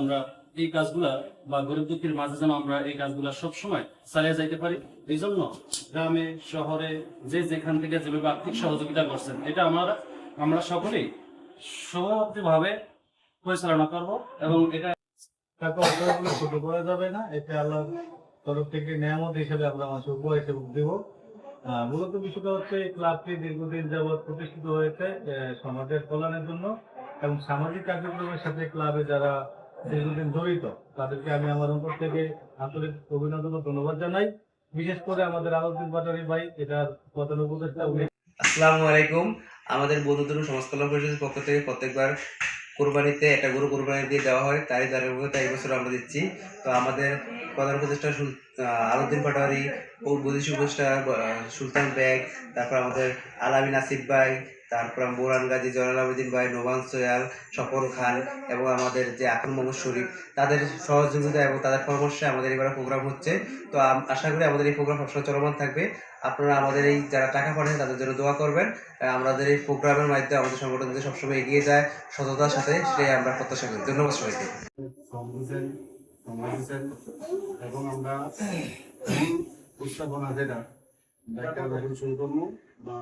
আমরা এই কাজগুলা বা গরিব মাঝে যেন আমরা এই কাজগুলা সব সময় চালিয়ে যাইতে পারি। এই জন্য গ্রামে, শহরে, যে যেখান থেকে যেভাবে আর্থিক সহযোগিতা করছেন, এটা আমরা আমরা সকলেই পরিচালনা করব এবং এটা দীর্ঘদিন যাবৎ প্রতিষ্ঠিত হয়েছে সমাজের কল্যাণের জন্য। এবং সামাজিক কার্যক্রমের সাথে ক্লাবে যারা দীর্ঘদিন জড়িত, তাদেরকে আমি আমার অন্তর থেকে আন্তরিক অভিনন্দন ধন্যবাদ জানাই। বিশেষ করে আমাদের আলোচন পাটারি ভাই, এটার প্রধান উপদেষ্টা আসসালামু আলাইকুম। আমাদের বন্ধুদের সমাজ কল্যাণ পরিষদের পক্ষ থেকে প্রত্যেকবার কোরবানিতে একটা গরু কোরবানি দিয়ে দেওয়া হয়। তারই ধারাবাহিকতা এই বছর আমরা দিচ্ছি। তো আমাদের প্রধান উপদেষ্টা আলাউদ্দিন পাটোয়ারি বৈদেশিক উপদেষ্টা সুলতান বেগ, তারপর আমাদের আলামিন আসিফ ভাই, তারপর বোরান গাজী, জয়নাল আবেদিন ভাই নোমান সোয়াল, স্বপন খান এবং আমাদের যে আকরম মোহাম্মদ শরীফ, তাদের সহযোগিতা এবং তাদের পরামর্শে আমাদের এবার প্রোগ্রাম হচ্ছে। তো আশা করি আমাদের এই প্রোগ্রাম সবসময় চলমান থাকবে। আপনারা আমাদের এই যারা টাকা পাঠান, তাদের জন্য দোয়া করবেন। আমাদের এই প্রোগ্রামের মাধ্যমে আমাদের সংগঠন সবসময় এগিয়ে যায়, সততার সাথে, সেটাই আমরা প্রত্যাশা করি। ধন্যবাদ সবাইকে। সময় দিচ্ছেন এবং আমরা উৎসাহনা যেটা ডাক্তার শুরু করব বা